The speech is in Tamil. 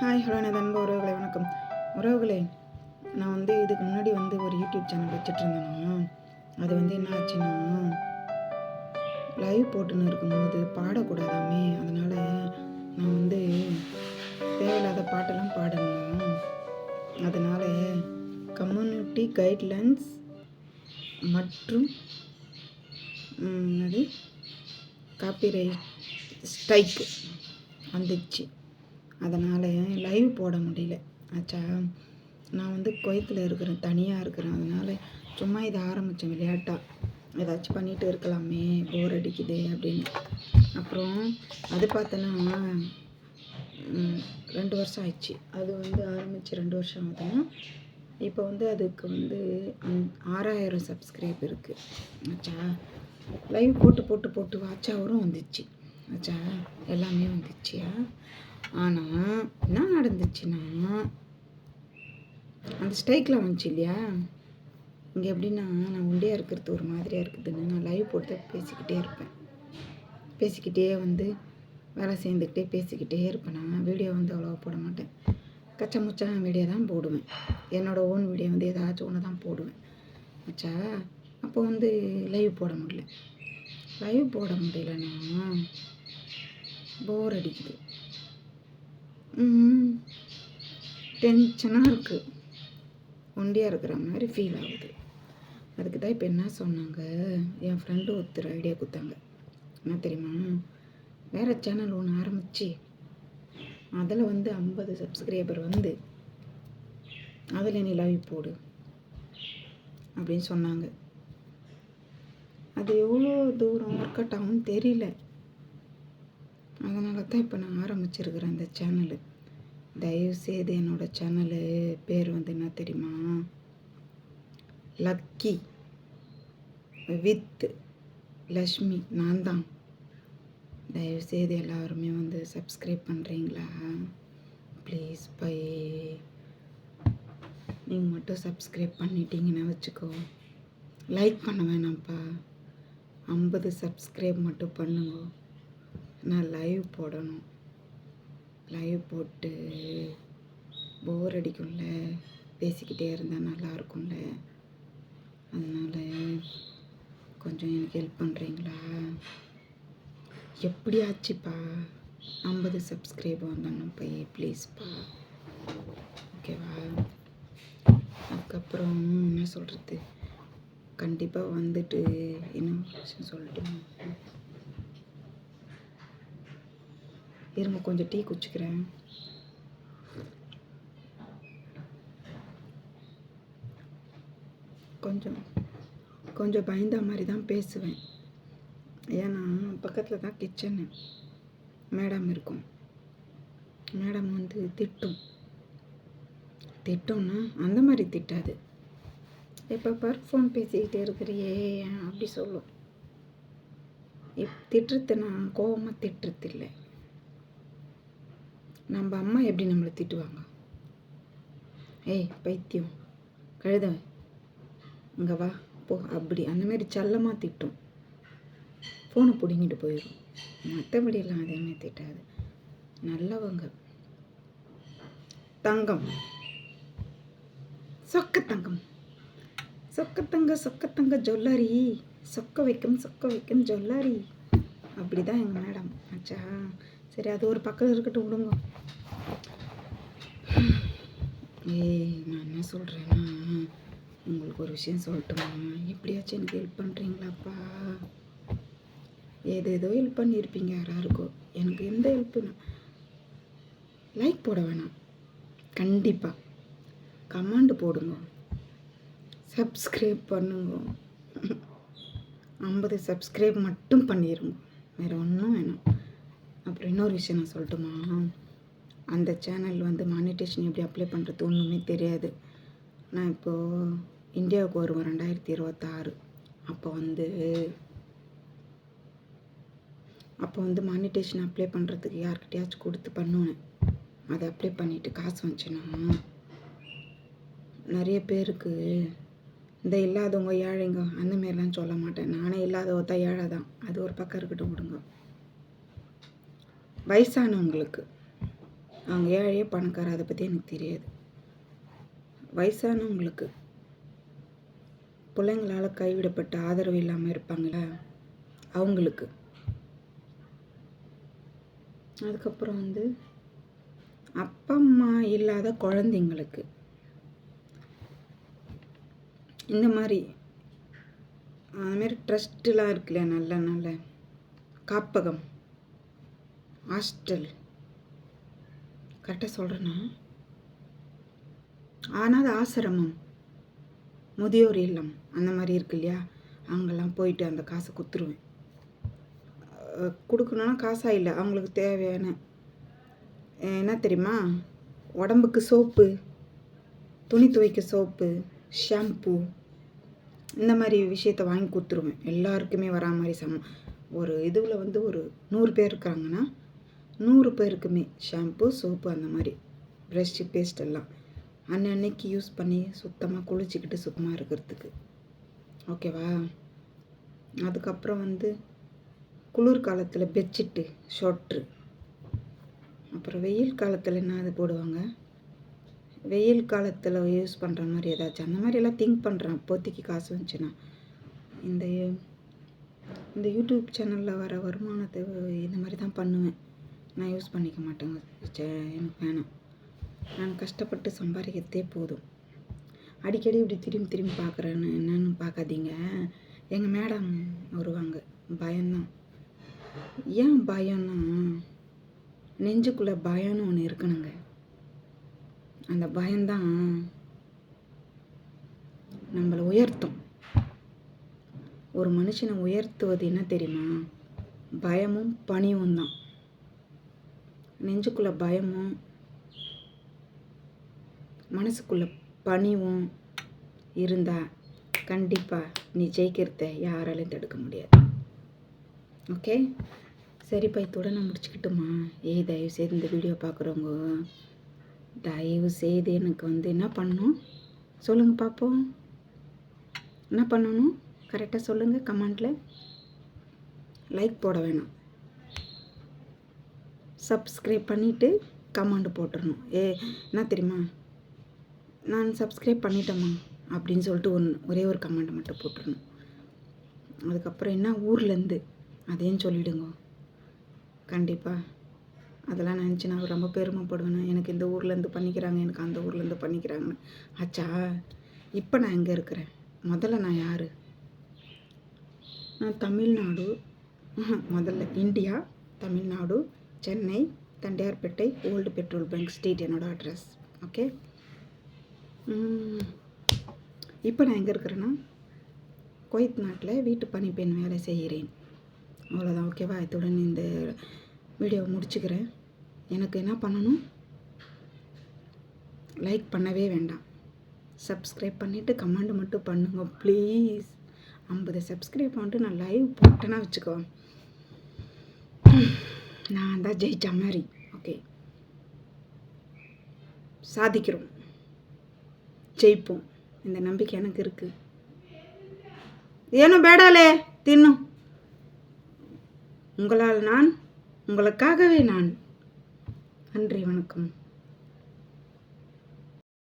ஹாய் ஹலோ நான் அன்பு உறவுகளே வணக்கம். உறவுகளே நான் வந்து இதுக்கு முன்னாடி வந்து ஒரு யூடியூப் சேனல் வச்சுட்டு அது வந்து என்ன ஆச்சுன்னா லைவ் போட்டுன்னு இருக்கும்போது பாடக்கூடாதாமே அதனால் நான் வந்து தேவையில்லாத பாட்டெல்லாம் பாடணும் அதனால் கம்யூனிட்டி கைட்லைன்ஸ் மற்றும் அது காப்பிரைட் ஸ்ட்ரைக்கு வந்துச்சு. அதனால் லைவ் போட முடியல. ஆச்சா நான் வந்து குவைத்தில் இருக்கிறேன் தனியாக இருக்கிறேன். அதனால் சும்மா இதை ஆரம்பித்தேன் விளையாட்டாக ஏதாச்சும் பண்ணிகிட்டு இருக்கலாமே போர் அடிக்குது அப்படின்னு. அப்புறம் அது பார்த்தோன்னா ரெண்டு வருஷம் ஆயிடுச்சு. அது வந்து ஆரம்பித்து ரெண்டு வருஷம் ஆகுதுன்னா இப்போ வந்து அதுக்கு வந்து ஆறாயிரம் சப்ஸ்கிரைப் இருக்குது ஆச்சா லைவ் போட்டு போட்டு போட்டு வாட்ச் ஹவரும் வந்துச்சு. ஆச்சா எல்லாமே வந்துச்சியா? ஆனால் என்ன நடந்துச்சுன்னா அந்த ஸ்ட்ரைக்கில் வந்துச்சு இல்லையா? இங்கே எப்படின்னா நான் ஒண்டியாக இருக்கிறது ஒரு மாதிரியாக இருக்குதுன்னு நான் லைவ் போட்டு பேசிக்கிட்டே இருப்பேன். பேசிக்கிட்டே வந்து வேலை சேர்ந்துக்கிட்டே பேசிக்கிட்டே இருப்பேன். நான் வீடியோ வந்து அவ்வளோவா போட மாட்டேன். கச்சா முச்சான வீடியோ தான் போடுவேன். என்னோடய ஓன் வீடியோ வந்து ஏதாச்சும் ஒன்று தான் போடுவேன். ஆச்சா அப்போ வந்து லைவ் போட முடியல. லைவ் போட முடியலன்னா போர் அடிக்குது. டென்ஷனாக இருக்குது ஒண்டியாக இருக்கிற மாதிரி ஃபீல் ஆகுது. அதுக்கு தான் இப்போ என்ன சொன்னாங்க? என் ஃப்ரெண்டு ஒருத்தர் ஐடியா கொடுத்தாங்க. என்ன தெரியுமா? வேறு சேனல் ஒன்று ஆரம்பித்து அதில் வந்து ஐம்பது சப்ஸ்கிரைபர் வந்து அதில் நீ போடு அப்படின்னு சொன்னாங்க. அது எவ்வளோ தூரம் ஒர்க் அவுட் ஆகும்னு தெரியல. அதனால தான் இப்போ நான் ஆரம்பிச்சிருக்கிறேன் அந்த சேனலு. தயவுசெய்து என்னோடய சேனலு பேர் வந்து என்ன தெரியுமா? லக்கி. வித். லக்ஷ்மி. நான் தான். தயவுசெய்து எல்லாருமே வந்து சப்ஸ்கிரைப் பண்ணுறீங்களா ப்ளீஸ் பை. நீங்கள் மட்டும் சப்ஸ்கிரைப் பண்ணிட்டீங்கன்னா வச்சுக்கோ. லைக் பண்ண வேணாம்ப்பா. ஐம்பது சப்ஸ்கிரைப் மட்டும் பண்ணுங்க. நான் லைவ் போடணும். லைவ் போட்டு போர் அடிக்கும்ல. பேசிக்கிட்டே இருந்தால் நல்லா இருக்கும்ல. அதனால் கொஞ்சம் எனக்கு ஹெல்ப் பண்ணுறீங்களா எப்படியாச்சுப்பா. ஐம்பது சப்ஸ்கிரைப் வந்துடணும் போய் ப்ளீஸ்ப்பா ஓகேவா அதுக்கப்புறம் என்ன சொல்கிறது கண்டிப்பாக வந்துட்டு என்ன சொல்லிட்டு சொல்லட்டுமா இருங்க கொஞ்சம் டீ குச்சிக்கிறேன் கொஞ்சம் கொஞ்சம் பயந்த மாதிரி தான் பேசுவேன். ஏன்னா பக்கத்தில் தான் கிச்சனு மேடம் இருக்கும். மேடம் வந்து திட்டும். திட்டும்னா அந்த மாதிரி திட்டாது. இப்போ பார் ஃபோன் பேசிக்கிட்டே இருக்கிறியே அப்படி சொல்லும். இப் திட்டுறது நான் கோவமாக திட்டுறது இல்லை நம்ம அம்மா எப்படி நம்மளை திட்டுவாங்க? ஏய் பைத்தியம். கழுதவன். இங்கே வா போ. அப்படி அந்த மாதிரி செல்லமாக திட்டும். ஃபோனை பிடுங்கிட்டு போயிடும். மற்றபடியெல்லாம் அதேமே திட்டாது. நல்லவங்க. தங்கம். சொக்க தங்கம். சொக்கத்தங்க சொக்கத்தங்க ஜொல்லாரி சொக்க வைக்கும் சொக்க வைக்கும் ஜொல்லாரி அப்படி தான் எங்கள் மேடம். ஆச்சா சரி அது ஒரு பக்கம் இருக்கட்டும் விடுங்க. ஏய் நான் என்ன சொல்கிறேன்னா உங்களுக்கு ஒரு விஷயம் சொல்லட்டுமா? எப்படியாச்சும் எனக்கு ஹெல்ப் பண்ணுறீங்களாப்பா ஏதேதோ ஹெல்ப் பண்ணியிருப்பீங்க யாராருக்கோ. எனக்கு எந்த ஹெல்ப்புனா லைக் போட வேணாம். கண்டிப்பாக கமாண்டு போடுங்க. சப்ஸ்கிரைப் பண்ணுங்க. ஐம்பது சப்ஸ்கிரைப் மட்டும் பண்ணிடுங்க வேறு ஒன்றும் வேணாம். அப்புறம் இன்னொரு விஷயம் நான் சொல்லட்டுமா? அந்த சேனல் வந்து மானிட்டேஷன் எப்படி அப்ளை பண்ணுறது ஒன்றுமே தெரியாது. நான் இப்போது இந்தியாவுக்கு வருவேன் ரெண்டாயிரத்தி இருபத்தாறு. அப்போ வந்து அப்போ வந்து மானிட்டேஷன் அப்ளை பண்ணுறதுக்கு யார்கிட்டயாச்சும் கொடுத்து பண்ணுவேன். அதை அப்ளை பண்ணிவிட்டு காசு வந்துச்சுன்னா நிறைய பேருக்கு இந்த இல்லாதவங்க ஏழைங்க அந்த மாதிரிலாம் சொல்ல மாட்டேன். நானே இல்லாதவ தான் ஏழை தான் அது ஒரு பக்கம் இருக்கட்டும் விடுங்க வயசானவங்களுக்கு. அவங்க ஏழையே பணக்கார அதை பற்றி எனக்கு தெரியாது. வயசானவங்களுக்கு பிள்ளைங்களால் கைவிடப்பட்ட ஆதரவு இல்லாமல் இருப்பாங்களா? அவங்களுக்கு. அதுக்கப்புறம் வந்து அப்பா அம்மா இல்லாத குழந்தைங்களுக்கு. இந்த மாதிரி அதுமாரி ட்ரஸ்ட்டுலாம் இருக்குல்ல நல்ல நல்ல காப்பகம். ஹாஸ்டல். கரெக்டாக சொல்கிறேன்னா ஆனால் அது ஆசிரமம். முதியோர் இல்லம். அந்த மாதிரி இருக்கு இல்லையா? அங்கெல்லாம் போயிட்டு அந்த காசை கொடுத்துருவேன் கொடுக்கணுன்னா காசாக இல்லை அவங்களுக்கு தேவையான என்ன தெரியுமா? உடம்புக்கு சோப்பு துணி துவைக்க சோப்பு ஷாம்பு இந்த மாதிரி விஷயத்த வாங்கி கொடுத்துருவேன். எல்லாருக்குமே வரா மாதிரி சம ஒரு இதுவில் வந்து ஒரு நூறு பேர் இருக்காங்கன்னா நூறு பேருக்குமே ஷாம்பு சோப்பு அந்த மாதிரி. ப்ரஷ்ஷு பேஸ்ட் எல்லாம். அன்னன்னைக்கு யூஸ் பண்ணி சுத்தமாக குளிச்சுக்கிட்டு சுத்தமாக இருக்கிறதுக்கு. ஓகேவா? அதுக்கப்புறம் வந்து குளிர் காலத்தில் பெட்ஷீட்டு ஷொட்ரு. அப்புறம் வெயில் காலத்தில் என்ன அது போடுவாங்க? வெயில் காலத்தில் யூஸ் பண்ணுற மாதிரி ஏதாச்சும். அந்த மாதிரி எல்லாம் திங்க் பண்ணுறேன் அப்போதைக்கு காசு வந்துச்சுன்னா. இந்த இந்த யூடியூப் சேனலில் வர வருமானத்தை இந்த மாதிரி தான் பண்ணுவேன். நான் யூஸ் பண்ணிக்க மாட்டேங்க எனக்கு வேணாம். நான் கஷ்டப்பட்டு சம்பாதிக்கிறதே போதும். அடிக்கடி இப்படி திரும்பி திரும்பி பார்க்குறேன்னு என்னன்னு பார்க்காதீங்க. எங்கள் மேடம் வருவாங்க. பயம்தான். ஏன் பயம்னா நெஞ்சுக்குள்ளே பயம்னு ஒன்று இருக்கணுங்க. அந்த பயம்தான் நம்மளை உயர்த்தும். ஒரு மனுஷனை உயர்த்துவது என்ன தெரியுமா? பயமும் பணிவும் தான் நெஞ்சுக்குள்ள பயமும் மனசுக்குள்ள பணிவும் இருந்தால் கண்டிப்பாக நீ ஜெயிக்கிறத யாராலையும் தடுக்க முடியாது. ஓகே சரி இத்தோட நான் முடிச்சுக்கிட்டுமா? ஏய் தயவு செய்து இந்த வீடியோ பார்க்குறவங்க தயவு செய்து எனக்கு வந்து என்ன பண்ணணும்? சொல்லுங்கள் பார்ப்போம் என்ன பண்ணணும்? கரெக்டாக சொல்லுங்கள் கமெண்டில் லைக் போட வேணாம். சப்ஸ்கிரைப் பண்ணிவிட்டு கமெண்ட் போட்டுடணும் ஏ என்ன தெரியுமா? நான் சப்ஸ்கிரைப் பண்ணிட்டேம்மா அப்படின்னு சொல்லிட்டு ஒன்று ஒரே ஒரு கமெண்ட் மட்டும் போட்டுடணும் அதுக்கப்புறம் என்ன? ஊர்லேருந்து அதையும் சொல்லிவிடுங்க கண்டிப்பாக அதெல்லாம் நினச்சி நான் ரொம்ப பெருமைப்படுவேன். எனக்கு இந்த ஊர்லேருந்து பண்ணிக்கிறாங்க எனக்கு அந்த ஊர்லேருந்து பண்ணிக்கிறாங்கன்னு. ஆச்சா இப்போ நான் எங்கே இருக்கிறேன்? முதல்ல நான் யார்? நான் தமிழ்நாடு. முதல்ல India Tamil Nadu Chennai Tondiarpet old petrol bunk street என்னோடய அட்ரஸ் ஓகே இப்போ நான் எங்கே இருக்கிறேன்னா குவைத் நாட்டில் வீட்டு பணிப்பெண் வேலை செய்கிறேன். அவ்வளோதான் ஓகேவா இத்துடன் இந்த வீடியோவை முடிச்சுக்கிறேன். எனக்கு என்ன பண்ணணும்? லைக் பண்ணவே வேண்டாம். சப்ஸ்கிரைப் பண்ணிவிட்டு கமெண்ட் மட்டும் பண்ணுங்க ப்ளீஸ் ஐம்பது சப்ஸ்கிரைப் பண்ணிட்டு நான் லைவ் போட்டேன்னா வச்சுக்கோ. நான் தான் ஜெயிச்ச மாதிரி. ஓகே சாதிக்கிறோம். ஜெயிப்போம். இந்த நம்பிக்கை எனக்கு இருக்குது ஏனும் பேடாலே தின்னும் உங்களால் நான் உங்களுக்காகவே நான். நன்றி வணக்கம்.